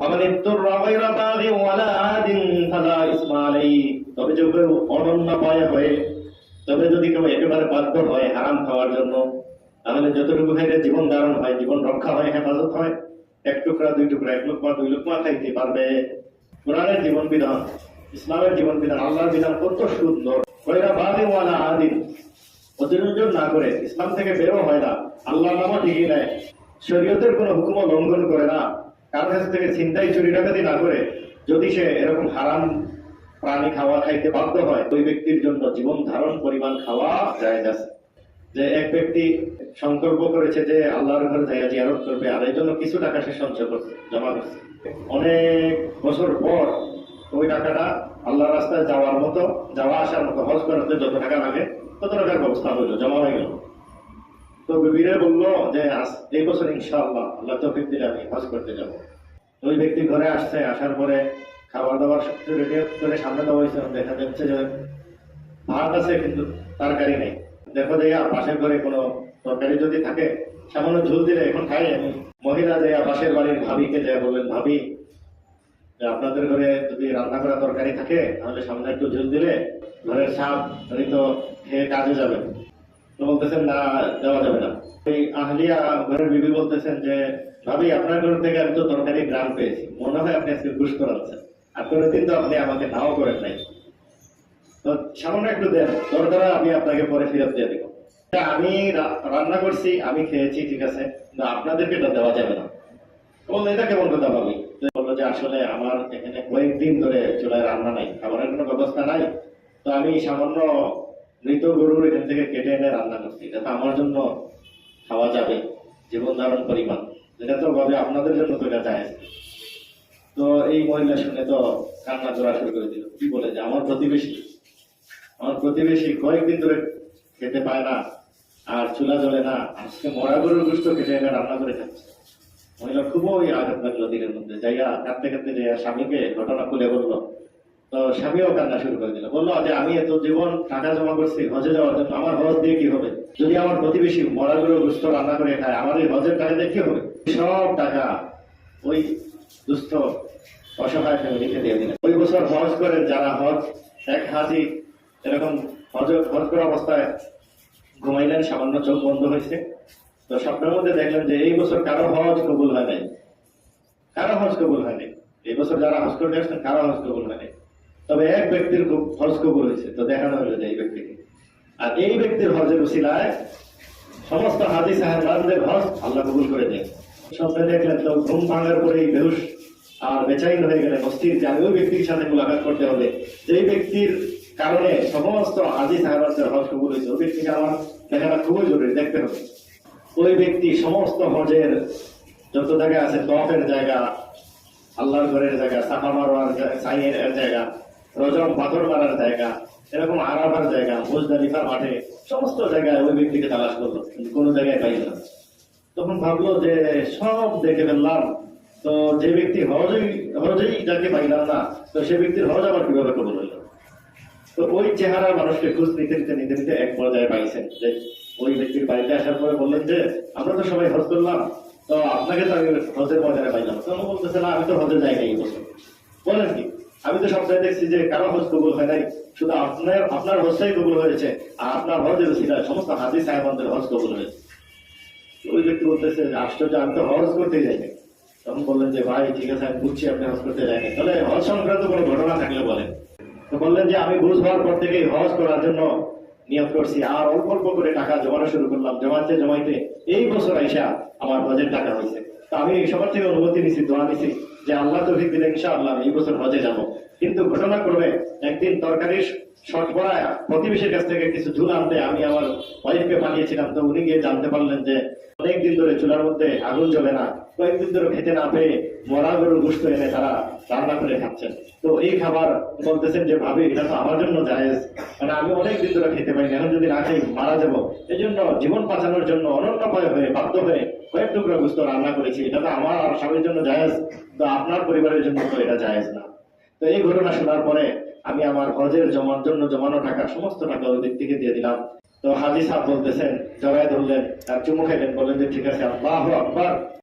তবে অনন্য পায় হয়ে, তবে যদি কেউ একেবারে বাধ্য হয় হারাম খাওয়ার জন্য, তাহলে যতটুকু জীবন ধারণ হয়, জীবন রক্ষা হয়, হেফাজত হয়। এক টুকরা, দুই টুকরা, এক লোকমা, দুই লোকমা খাইতে পারবে। কোরআনের জীবন বিধান, ইসলামের জীবন বিধান, আল্লাহর বিধান কত সুন্দর। বাদে ওয়ালা আদিন। অতিরঞ্জন না করে ইসলাম থেকে বেরো হয় না। আল্লাহ নামও ঠিকই নেয়। শরীয়তের কোনো হুকুমও লঙ্ঘন করে না। কার কাছ থেকে চিন্তাই চুরি ডাকাতি না করে যদি সে এরকম হারাম প্রাণী খাওয়া খাইতে বাধ্য হয়, ওই ব্যক্তির জন্য জীবন ধারণ পরিমাণ খাওয়া যায় আছে। যে এক ব্যক্তি সংকল্প করেছে যে আল্লাহর ঘরে যাইয়া জিয়ারত করবে, আর এই জন্য কিছু টাকা সে সঞ্চয় করছে, জমা করছে। অনেক বছর পর ওই টাকাটা আল্লাহর রাস্তায় যাওয়ার মতো, যাওয়া আসার মতো, হজ করাতে যত টাকা লাগে, তত টাকার ব্যবস্থা হইল, জমা হয়ে গেল। তো বিবিরে বলল, যে এই বছর ইনশাআল্লাহ আল্লাহ তৌফিক দিলে আমি হজ করতে যাব। ওই ব্যক্তি ঘরে আসছে, আসার পরে খাবার দাবার রেডি করে সামনে দেওয়া হয়েছে দেখা যাচ্ছে যে ভাত আছে, কিন্তু তরকারি নেই। দেখো যে পাশের ঘরে কোনো তরকারি যদি থাকে, সামান্য ঝুল দিলে এখন খাই আমি। মহিলা যে পাশের বাড়ির ভাবিকে যায় বললেন, ভাবি, যে আপনাদের ঘরে যদি রান্না করা তরকারি থাকে, তাহলে সামনে একটু ঝুল দিলে ঘরের সাপ উনি তো খেয়ে কাজে যাবে বলতেছেন, না যাবে না। এই আহলিয়া ঘরের বিবি বলতেছেন যে, ভাবি, আপনার ঘর থেকে আমি তো তরকারি গ্রাম পেয়েছি। মনে হয় আপনি আজকে ঘুষ করাচ্ছেন। আর তো আপনি আমাকে নাও করেন নাই। তো সামান্য একটু দেন দরকার আমি আপনাকে পরে ফেরত দিয়ে দেবো। আমি রান্না করছি, আমি খেয়েছি, ঠিক আছে, কিন্তু আপনাদেরকে এটা দেওয়া যাবে না। বলল, এটা কেমন কথা ভাবি? বলল যে, আসলে আমার এখানে কয়েকদিন ধরে চুলায় রান্না নাই, খাবারের কোনো ব্যবস্থা নাই। তো আমি সামান্য মৃত গরুর এখান থেকে কেটে এনে রান্না করছি যাতে আমার জন্য খাওয়া যাবে, জীবন ধারণ পরিমাণ। যেটা তো ভাবে আপনাদের জন্য তো এটা যায় তো এই মহিলা শুনে তো কান্না জোড়া শুরু করে দিল। কি বলে যে, আমার প্রতিবেশী আমার প্রতিবেশী কয়েকদিন ধরে খেতে পায় না, আর চুলা জ্বলে না, আজকে মরা গরুর গোস্ত কেটে এনে রান্না করে খাচ্ছে। মহিলা খুবই আঘাত লাগল দিনের মধ্যে, যাইয়া কাঁদতে কাঁদতে যাইয়া স্বামীকে ঘটনা খুলে বলল স্বামীও কান্না শুরু করে দিল। বলল, যে আমি এত জীবন টাকা জমা করছি, হজে যাওয়ার জন্য আমার হজ দিয়ে কি হবে? যদি আমার প্রতিবেশী মরা গরুর গোস্ত রান্না করে খায়, আমার এই হজের টাকা দিয়ে কি হবে? সব টাকা ওই দুস্থ, অসহায় ফ্যামিলিকে দিয়ে দিলেন ওই বছর হজ করে যারা হজ, এক হাজি এরকম হজ হজ করা অবস্থায় ঘুমাইলেন, সামান্য চোখ বন্ধ হয়েছে। তো স্বপ্নের মধ্যে দেখলেন যে এই বছর কারও হজ কবুল হয় নাই। কারও হজ কবুল হয়নি এই বছর যারা হজ করতে আসছেন কারও হজ কবুল হয়নি তবে এক ব্যক্তির হজ কবুল হয়েছে, তো দেখানো হলো যে এই ব্যক্তিকে। আর এই ব্যক্তির হজের উসিলায় সমস্ত হাজি সাহেবদের হজ আল্লাহ কবুল করে দেয় স্বপ্নে দেখলেন তো ঘুম ভাঙার পরেই বেহুশ আর বেচাইন হয়ে গেলেন অস্থির যে ওই ব্যক্তির সাথে মোলাকাত করতে হবে। যেই ব্যক্তির কারণে সমস্ত হাজি সাহেবদের হজ কবুল হয়েছে, ওই ব্যক্তিকে আমার দেখাটা খুবই জরুরি, দেখতে হবে। ওই ব্যক্তি সমস্ত হজের যত জায়গা আছে, তফের জায়গা, আল্লাহর ঘরের জায়গা, সাফা মারোয়ার জা- সাইয়ের জায়গা রজম পাথর মারার জায়গা, এরকম আরাবার জায়গা, মুজদালিফার মাঠে, সমস্ত জায়গায় ওই ব্যক্তিকে তালাশ করল কোনো জায়গায় পাইল না। তখন ভাবলো যে সব দেখে ফেললাম, তো যে ব্যক্তি হজই হজেই যাকে পাইলাম না, তো সে ব্যক্তির হজ আবার কীভাবে কবল হইল? তো ওই চেহারার মানুষকে খোঁজ নিতে নিতে নিতে নিতে এক পর্যায়ে পাইছেন যে ওই ব্যক্তির বাড়িতে আসার পরে বললেন যে, আমরা তো সবাই হজ করলাম, তো আপনাকে তো আমি হজের ময়দানে পাইলাম তখন বলতেছে, না, আমি তো হজে যাই নাই বলেন কি? আমি তো সবসময় দেখছি যে কারও হজ কবুল হয় নাই, শুধু আপনার আপনার হজটাই কবুল হয়েছে, আর আপনার হজের ছিল সমস্ত হাজি সাহেবদের হজ কবুল হয়েছে। ওই ব্যক্তি বলতেছে আশ্চর্য, আমি তো হজ করতে যাইনি তখন বললেন যে, ভাই, ঠিক আছে, আমি বুঝছি আপনি হজ করতে যায়নি তাহলে হজ সংক্রান্ত কোনো ঘটনা থাকলে বলেন। তো বললেন যে, আমি বুঝ হওয়ার পর থেকে হজ করার জন্য নিয়োগ করছি, আর অল্প অল্প করে টাকা জমানো শুরু করলাম, জমাইতে জমাইতে এই বছর আইসা আমার হজের টাকা হয়েছে। তো আমি সবার থেকে অনুমতি নিছি, দোয়া নিছি। যে আল্লাহ তো দিলে ইনশাআল্লাহ আল্লাহ এই বছর হজে যাব। কিন্তু ঘটনা করবে, একদিন তরকারির শর্ট প্রতিবেশীর কাছ থেকে কিছু ঝুল আনতে আমি আমার ওয়াইফকে পাঠিয়েছিলাম, তো উনি গিয়ে জানতে পারলেন যে অনেকদিন ধরে চুলার মধ্যে আগুন জ্বলে না, কয়েকদিন ধরে খেতে না পেয়ে মরা গরুর গুস্ত এনে তারা রান্না করে খাচ্ছেন। তো এই খাবার বলতেছেন যে, ভাবি, এটা তো আমার জন্য জায়েজ। মানে আমি অনেক দিন ধরে খেতে পাইনি এখন যদি না খাই, মারা যাব। এই জন্য জীবন বাঁচানোর জন্য অনন্য ভয় হয়ে বাধ্য হয়ে কয়েক টুকরা গুস্ত রান্না করেছি। এটা তো আমার আর স্বামীর জন্য জায়েজ, তো আপনার পরিবারের জন্য তো এটা জায়েজ না। তো এই ঘটনা শোনার পরে আমি আমার হজের জমার জন্য জমানো টাকা, সমস্ত টাকা ওই ব্যক্তিকে দিয়ে দিলাম। তো হাজি সাহেব বলতেছেন জড়াই ধরলেন, তার চুমু খাইলেন, বললেন যে, ঠিক আছে, আল্লাহ আকবার।